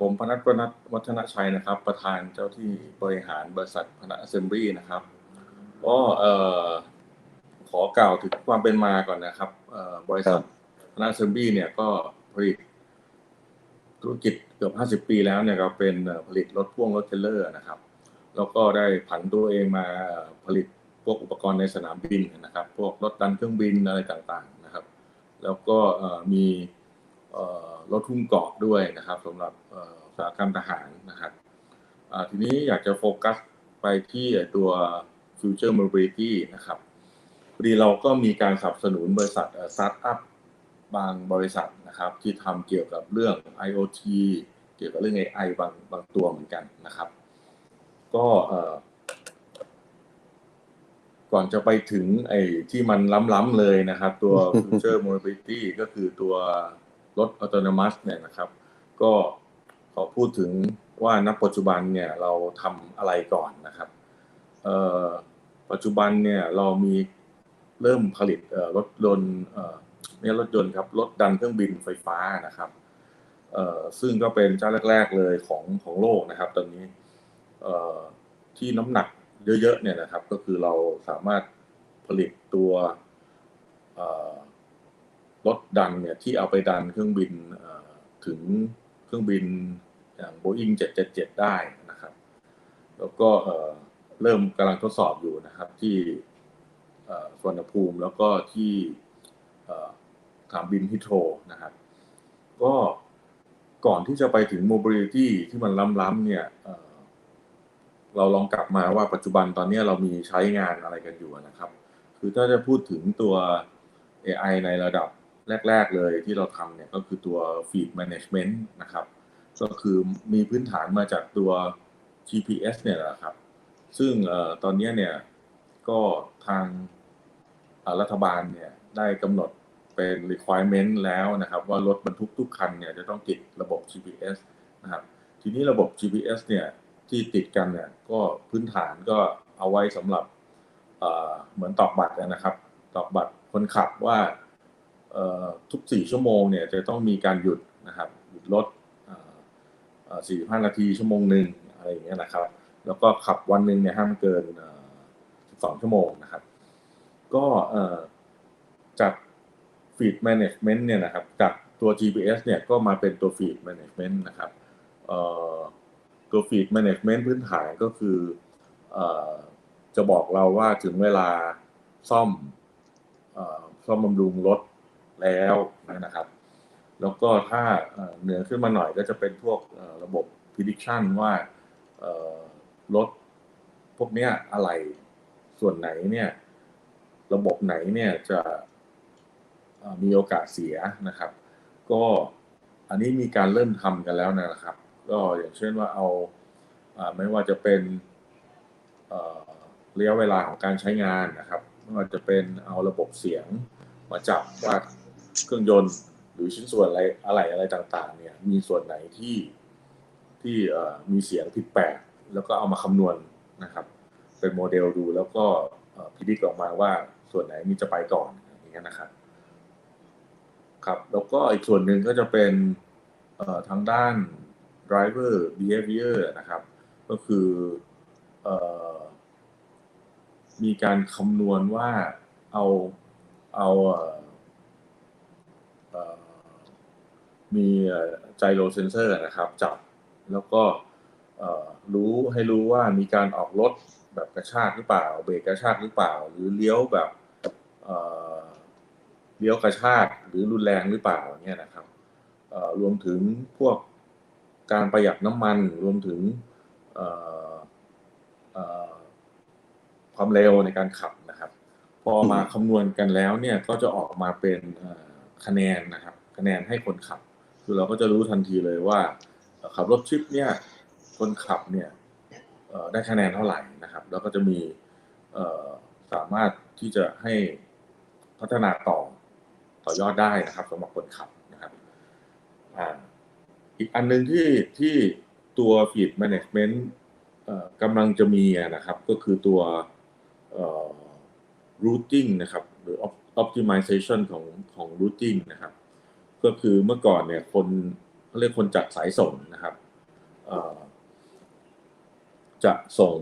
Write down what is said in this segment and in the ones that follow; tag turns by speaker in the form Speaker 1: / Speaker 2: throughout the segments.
Speaker 1: ผมพนัทประนัทวัฒนชัยนะครับ ประธานเจ้าที่บริหารบริษัทพนัท Assembly นะครับก็เอ่อขอกล่าวถึงความเป็นมาก่อนนะครับเอ่อบริษัทพนัท Assembly เนี่ยก็ผลิตธุรกิจเกือบ 50 ปีแล้วเนี่ยเราเป็นผลิตรถพ่วงรถเทเลอร์นะครับ แล้วก็ได้ผันตัวเองมาผลิตพวกอุปกรณ์ในสนามบินนะครับ พวกรถดันเครื่องบินอะไรต่างๆนะครับ แล้วก็มี รถทุ่งเกาะด้วยนะครับสำหรับอุตสาหกรรมทหารนะครับทีนี้อยากจะโฟกัสไปที่ตัว Future Mobility นะครับพอดีเราก็มีการสนับสนุนบริษัทสตาร์ทอัพบางบริษัทนะครับที่ทำเกี่ยวกับเรื่อง IoT เกี่ยวกับเรื่อง AI บางบางตัวเหมือนกันนะครับ ก็ก่อนจะไปถึงไอ้ที่มันล้ำๆเลยนะครับ ตัว Future Mobility ก็คือตัว รถ Autonomous เนี่ยนะครับ ก็ขอพูดถึงว่าณปัจจุบันเนี่ยเราทำอะไรก่อนนะครับปัจจุบันเนี่ยเรามีเริ่มผลิตรถยนต์เอ่อไม่ใช่รถยนต์ครับรถดันเครื่องบินไฟฟ้านะครับซึ่งก็เป็นเจ้าแรก ๆเลยของของโลกนะครับ ตอนนี้ที่น้ำหนักเยอะๆเนี่ยนะครับ ก็คือเราสามารถผลิตตัว รถดันเนี่ยที่เอาไปดันเครื่องบินถึงเครื่องบินอย่าง Boeing 777 ได้นะครับ แล้วก็เริ่มกำลังทดสอบอยู่นะครับที่เอ่อสวนภูมิแล้วก็ที่เอ่อสนามบินฮิโตรนะครับ ก็ก่อนที่จะไปถึง mobility ที่มันล้ำๆเนี่ยเเราลองกลับมาว่าปัจจุบันตอนนี้เรามีใช้งานอะไรกันอยู่นะครับ คือถ้าจะพูดถึงตัว AI ในระดับ แรก ๆ เลยที่เราทำเนี่ยก็คือตัว feed management นะครับ ก็คือมีพื้นฐานมาจากตัว GPS เนี่ยแหละครับ ซึ่งตอนนี้เนี่ยก็ทางรัฐบาลเนี่ยได้กำหนดเป็น requirement แล้วนะครับ ว่ารถบรรทุกทุกคันเนี่ยจะต้องติดระบบ GPS นะครับ ทีนี้ระบบ GPS เนี่ยที่ติดกันเนี่ยก็พื้นฐานก็เอาไว้สำหรับเหมือนตอกบัตรนะครับ ตอกบัตรคนขับว่า ทุก 4 ชั่วโมงเนี่ยจะต้องมีการหยุดนะครับหยุดรถเอ่อเอ่อ45 นาทีชั่วโมงหนึ่งอะไรอย่างเงี้ยนะครับ แล้วก็ขับวันหนึ่งเนี่ยห้ามเกินเอ่อ12 ชั่วโมงนะครับ ก็จาก feed management เนี่ยนะครับจากตัว GPS เนี่ยก็มาเป็นตัว feed management นะครับตัว feed management พื้นฐานก็คืออจะบอกเราว่าถึงเวลาซ่อมอซ่อมบำรุงรถ แล้วนะครับ แล้วก็ถ้าเหนือขึ้นมาหน่อยก็จะเป็นพวกระบบ prediction ว่ารถพวกเนี้ยอะไรส่วนไหนเนี่ย ระบบไหนเนี่ยจะมีโอกาสเสียนะครับ ก็อันนี้มีการเริ่มทำกันแล้วนะครับ ก็อย่างเช่นว่าเอาไม่ว่าจะเป็นระยะเวลาของการใช้งานนะครับไม่ว่าจะเป็นเอาระบบเสียงมาจับว่า เครื่องยนต์ หรือชิ้นส่วนอะไรอะไรอะไรต่าง ๆ เนี่ย มีส่วนไหนที่ที่เอ่อมีเสียงผิดแปลกแล้วก็เอามาคำนวณนะครับ เป็นโมเดลดูแล้วก็พิจิตรออกมาว่าส่วนไหนมีจะไปก่อนอย่างเงี้ยนะครับ ครับ แล้วก็อีกส่วนหนึ่งก็จะเป็นทางด้าน driver behavior นะครับ ก็คือเอ่อมีการคำนวณว่าเอาเอาเอ่อเอ่อ มีไจโรเซนเซอร์นะครับ จับแล้วก็รู้ให้รู้ว่ามีการออกรถแบบกระชากหรือเปล่า เบรกกระชากหรือเปล่า หรือเลี้ยวแบบเลี้ยวกระชากหรือรุนแรงหรือเปล่าเนี่ยนะครับรวมถึงพวกการประหยัดน้ำมันรวมถึงความเร็วในการขับนะครับ พอมาคำนวณกันแล้วเนี่ยก็จะออกมาเป็นคะแนนนะครับ คะแนนให้คนขับ คือเราก็จะรู้ทันทีเลยว่าขับรถทริปเนี่ยคนขับเนี่ยได้คะแนนเท่าไหร่นะครับ แล้วก็จะมีสามารถที่จะให้พัฒนาต่อต่อยอดได้นะครับสำหรับคนขับนะครับอีกอันหนึ่งที่ที่ตัว feed management กำลังจะมีนะครับ ก็คือตัว routing นะครับ หรือ optimization ของของ routing นะครับ ก็คือเมื่อก่อนเนี่ยคนเขาเรียกคนจัดสายส่งนะครับจะส่ง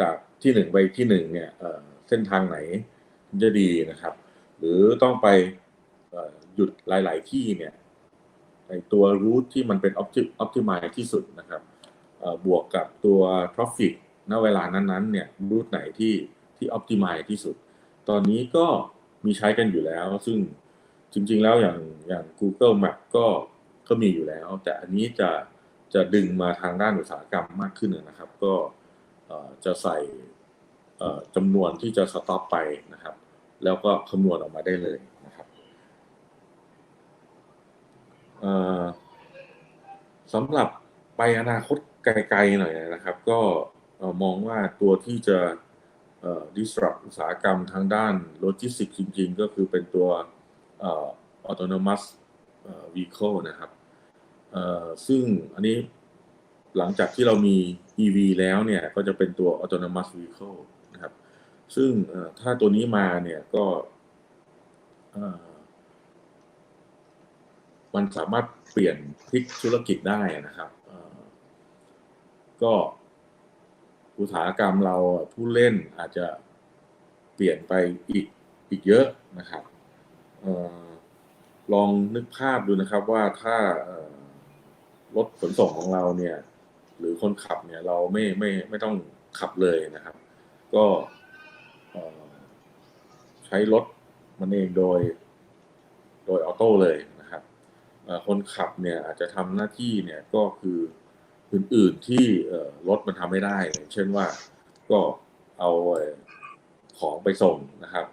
Speaker 1: จากที่หนึ่งไปที่หนึ่งเนี่ยเส้นทางไหนจะดีนะครับ หรือต้องไปหยุดหลาย ๆ ที่เนี่ยในตัวรูทที่มันเป็น opti- optimize ที่สุดนะครับบวกกับตัว traffic ณเวลานั้นๆเนี่ยรูทไหนที่ที่ optimize ที่สุด ตอนนี้ก็มีใช้กันอยู่แล้ว ซึ่ง จริงๆแล้วอย่างอย่าง Google Map ก็ก็มีอยู่แล้ว แต่อันนี้จะจะดึงมาทางด้านอุตสาหกรรมมากขึ้นนะครับ ก็จะใส่จำนวนที่จะสต็อปไปนะครับ แล้วก็คำนวณออกมาได้เลยนะครับสำหรับไปอนาคตไกลๆหน่อยนะครับ ก็มองว่าตัวที่จะ disrupt อุตสาหกรรมทางด้านโลจิสติกจริง ๆ ก็คือเป็นตัว เอ่อ autonomous เอ่อ vehicle นะครับเอ่อซึ่งอันนี้หลังจากที่เรามี EV แล้วเนี่ยก็จะเป็นตัว autonomous vehicle นะครับ ซึ่งถ้าตัวนี้มาเนี่ยก็มันสามารถเปลี่ยนพลิกธุรกิจได้นะครับ ก็อุตสาหกรรมเราผู้เล่นอาจจะเปลี่ยนไปอีกอีกเยอะนะครับ ลองนึกภาพดูนะครับว่าถ้ารถขนส่งของเราเนี่ย หรือคนขับเนี่ย เราไม่ไม่ไม่ต้องขับเลยนะครับ ก็ใช้รถมันเองโดย โดยออโต้เลยนะครับคนขับเนี่ยอาจจะทำหน้าที่เนี่ยก็คืออื่นๆที่รถมันทำไม่ได้เช่นว่าก็เอาของไปส่งนะครับ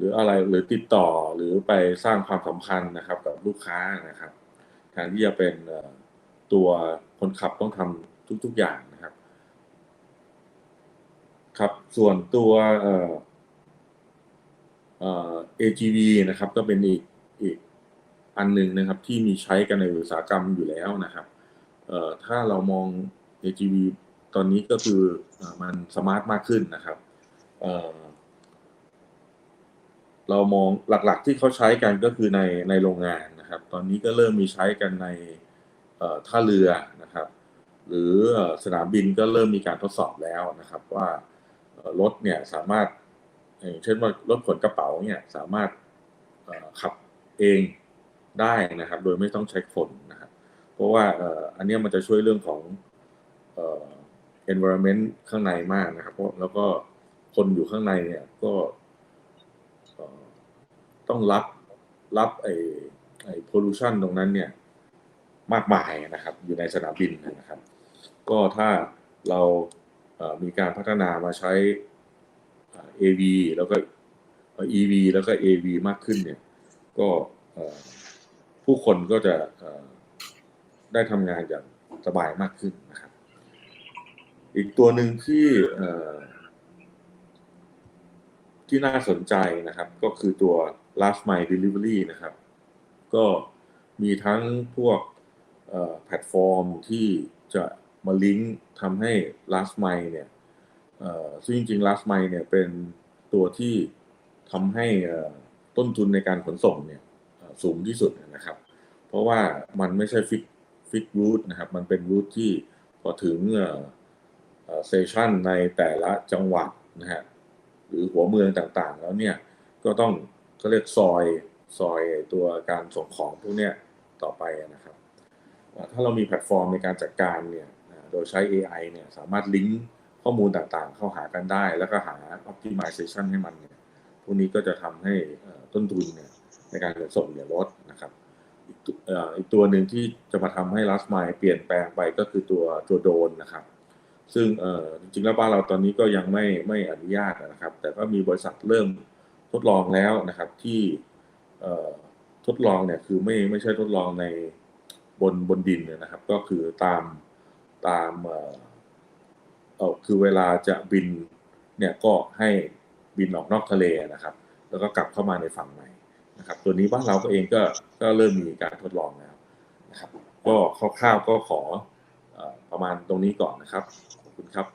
Speaker 1: หรืออะไรหรือติดต่อหรือไปสร้างความสัมพันธ์นะครับ กับลูกค้านะครับแทนที่จะเป็นตัวคนขับต้องทำทุก ๆอย่างนะครับ ครับ ส่วนตัวเอ่อเอ่อ AGV นะครับ ก็เป็นอีกอีกอันหนึ่งนะครับ ที่มีใช้กันในอุตสาหกรรมอยู่แล้วนะครับเอ่อถ้าเรามอง AGV ตอนนี้ก็คืออมันสมาร์ทมากขึ้นนะครับเอ่อ เรามองหลักๆที่เขาใช้กันก็คือในในโรงงานนะครับ ตอนนี้ก็เริ่มมีใช้กันในท่าเรือนะครับ หรือสนามบินก็เริ่มมีการทดสอบแล้วนะครับ ว่ารถเนี่ยสามารถเช่นว่ารถขนกระเป๋าเนี่ยสามารถขับเองได้นะครับ โดยไม่ต้องใช้คนนะครับ เพราะว่าอันนี้มันจะช่วยเรื่องของเอ่อ environment ข้างในมากนะครับเพราะแล้วก็คนอยู่ข้างในเนี่ยก็ ต้องรับรับไอ้ไอ้ pollution ตรงนั้นเนี่ยมากมายนะครับ อยู่ในสนามบินนะครับ ก็ถ้าเราเอ่อมีการพัฒนามาใช้เอ่อ AV แล้วก็อ่อ EV แล้วก็ AV มากขึ้นเนี่ย ก็ผู้คนก็จะได้ทำงานอย่างสบายมากขึ้นนะครับ อีกตัวหนึ่งที่ที่น่าสนใจนะครับ ก็คือตัว last mile delivery นะครับ ก็มีทั้งพวกแพลตฟอร์มที่จะมาลิงก์ทำให้ last mile เนี่ยซึ่งจริงๆ last mile เนี่ยเป็นตัวที่ทำให้ต้นทุนในการขนส่งเนี่ยสูงที่สุดนะครับ เพราะว่ามันไม่ใช่ฟิกฟิกรูทนะครับ มันเป็นรูทที่พอถึงเซสชันในแต่ละจังหวัดนะฮะหรือหัวเมืองต่างๆ แล้วเนี่ยก็ต้อง เขาเรียกซอยซอยตัวการส่งของพวกเนี้ยต่อไปนะครับ ถ้าเรามีแพลตฟอร์มในการจัดการเนี่ยโดยใช้ AI เนี่ยสามารถลิงก์ข้อมูลต่างๆ เข้าหากันได้ แล้วก็หา optimization ให้มันเนี่ยพวกนี้ก็จะทำให้ต้นทุนเนี่ยในการขนส่งเนี่ยลดนะครับอีกตัวหนึ่งที่จะมาทำให้ last mile เปลี่ยนแปลงไปก็คือตัวตัวโดนนะครับ ซึ่งจริงๆแล้วบ้านเราตอนนี้ก็ยังไม่ไม่อนุญาตนะครับ แต่ก็มีบริษัทเริ่ม ทดลองแล้วนะครับที่ทดลองเนี่ยคือไม่ไม่ใช่ทดลองในบนบนดินนะครับ ก็คือตามตามเออเออคือเวลาจะบินเนี่ยก็ให้บินออกนอกทะเลนะครับ แล้วก็กลับเข้ามาในฝั่งใหม่นะครับ ตัวนี้บ้านเราก็เองก็ก็เริ่มมีการทดลองแล้วนะครับ ก็คร่าวๆก็ขออประมาณตรงนี้ก่อนนะครับ ขอบคุณครับ